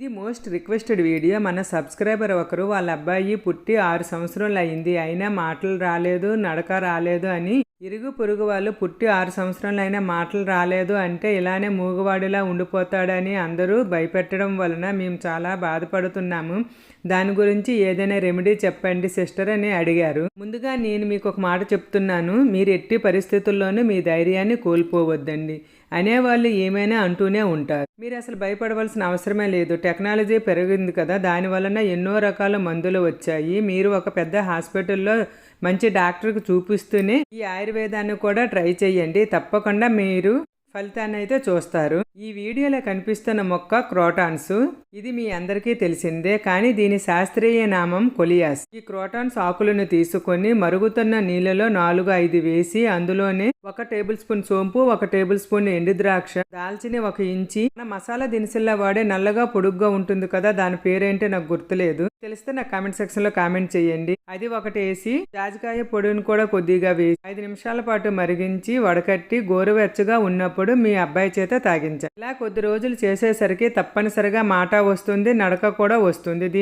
ఇది most requested video. మన subscriber ఒకరు వాళ్ళ అబ్బాయి పుట్టి ఆరు సంవత్సరాలు అయింది. అయినా మాటలు రాలేదు నడక రాలేదు అని. ఇరుగు పొరుగు వాళ్ళు పుట్టి ఆరు సంవత్సరాలు అయినా మాటలు రాలేదు అంటే ఇలానే మూగవాడిలా ఉండిపోతాడని అందరూ భయపెట్టడం వలన మేము చాలా బాధపడుతున్నాము. దాని గురించి ఏదైనా రెమెడీ చెప్పండి సిస్టర్ అని అడిగారు. ముందుగా నేను మీకు ఒక మాట చెప్తున్నాను. మీరు ఎట్టి పరిస్థితుల్లోనూ మీ ధైర్యాన్ని కోల్పోవద్దండి అనేవాళ్ళు ఏమైనా అంటూనే ఉంటారు. మీరు అసలు భయపడవలసిన అవసరమే లేదు. టెక్నాలజీ పెరిగింది కదా దాని వలన ఎన్నో రకాల మందులు వచ్చాయి. మీరు ఒక పెద్ద హాస్పిటల్లో మంచి డాక్టర్కి చూపిస్తూనే ఈ ఆయుర్వేదాన్ని కూడా ట్రై చేయండి తప్పకుండా మీరు ఫలితాన్ని అయితే చూస్తారు. ఈ వీడియోలో కనిపిస్తున్న మొక్క క్రోటాన్స్. ఇది మీ అందరికీ తెలిసిందే కానీ దీని శాస్త్రీయ నామం కొలియాస్. ఈ క్రోటాన్స్ ఆకులను తీసుకొని మరుగుతున్న నీళ్ళలో నాలుగు ఐదు వేసి అందులోనే ఒక టేబుల్ స్పూన్ సోంపు ఒక టేబుల్ స్పూన్ ఎండు ద్రాక్ష దాల్చిన ఒక ఇంచి. మన మసాలా దినుసుల్లో వాడే నల్లగా పొడుగ్గా ఉంటుంది కదా దాని పేరేంటో నాకు గుర్తులేదు. తెలిస్తే నాకు కామెంట్ సెక్షన్లో కామెంట్ చేయండి. అది ఒకటి వేసి జాజికాయ పొడిని కూడా కొద్దిగా వేసి ఐదు నిమిషాల పాటు మరిగించి వడకట్టి గోరువెచ్చగా ఉన్నప్పుడు మీ అబ్బాయి చేత తాగించాలి ఇలా కొద్ది రోజులు చేసేసరికి తప్పనిసరిగా మాట వస్తుంది నడక కూడా వస్తుంది.